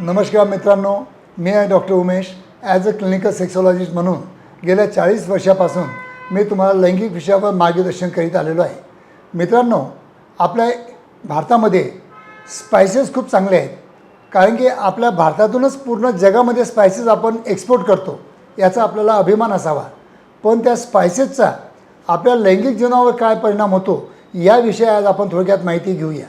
नमस्कार मित्रांनो मी आहे doctor Umesh. As a clinical sexologist म्हणून गेल्या चाळीस वर्षापासून मी तुम्हाला लैंगिक विषयावर मार्गदर्शन करीत आलेलो आहे. मित्रांनो आपल्या भारतामध्ये स्पायसेस खूप चांगले आहेत. कारण की आपल्या भारतातूनच पूर्ण जगामध्ये स्पायसेस आपण एक्सपोर्ट करतो. याचा आपल्याला अभिमान असावा. पण त्या स्पायसेसचा आपल्या लैंगिक जीवनावर काय परिणाम होतो याविषयी आज आपण थोडक्यात माहिती घेऊया.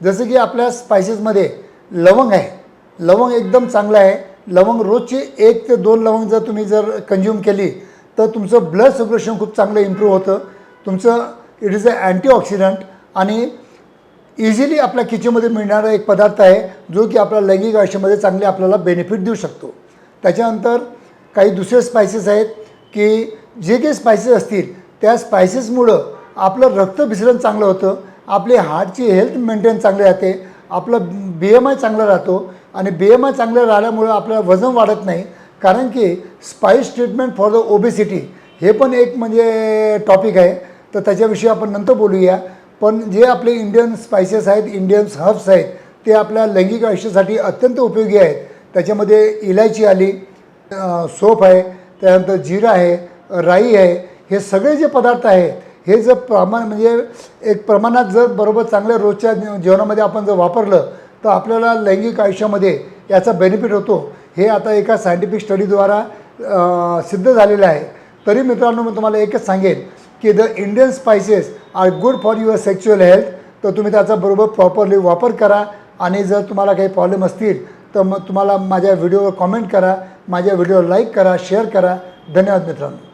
जसं की आपल्या स्पायसेसमध्ये लवंग आहे. लवंग एकदम चांगलं आहे. लवंग रोजची एक ते दोन लवंग जर तुम्ही जर कंझ्युम केली तर तुमचं ब्लड सर्क्युलेशन खूप चांगलं इम्प्रूव्ह होतं. तुमचं इट इज अ अँटीऑक्सिडंट आणि इझिली आपल्या किचनमध्ये मिळणारा एक पदार्थ आहे जो की आपल्या लैंगिक आयुष्यामध्ये चांगले आपल्याला बेनिफिट देऊ शकतो. त्याच्यानंतर काही दुसरे स्पायसेस आहेत की जे काही स्पायसेस असतील त्या स्पायसेसमुळं आपलं रक्तभिसरण चांगलं होतं आपली हार्टची हेल्थ मेंटेन चांगली राहते आपलं बी एम आय चांगलं राहतो आणि बी एम आय चांगलं राहिल्यामुळं आपलं वजन वाढत नाही. कारण की spice treatment for the obesity हे पण एक म्हणजे टॉपिक आहे. तर त्याच्याविषयी आपण नंतर बोलूया. पण जे आपले इंडियन स्पायसेस आहेत इंडियन हर्ब्स आहेत ते आपल्या लैंगिक आयुष्यासाठी अत्यंत उपयोगी आहेत. त्याच्यामध्ये इलायची आली सोप आहे त्यानंतर जिरा आहे राई आहे हे सगळे जे पदार्थ आहेत हे जर प्रमाण म्हणजे एक प्रमाणात जर बरोबर चांगल्या रोजच्या जीवनामध्ये आपण जर वापरलं तर आपल्याला लैंगिक आयुष्यामध्ये याचा बेनिफिट होतो. हे आता एका सायंटिफिक स्टडीद्वारा सिद्ध झालेलं आहे. तरी मित्रांनो मी तुम्हाला एकच सांगेन की the Indian spices are good for your sexual health तर तुम्ही त्याचा बरोबर प्रॉपरली वापर करा. आणि जर तुम्हाला काही प्रॉब्लेम असतील तर मग तुम्हाला माझ्या व्हिडिओवर कॉमेंट करा. माझ्या व्हिडिओ लाईक करा शेअर करा. धन्यवाद मित्रांनो.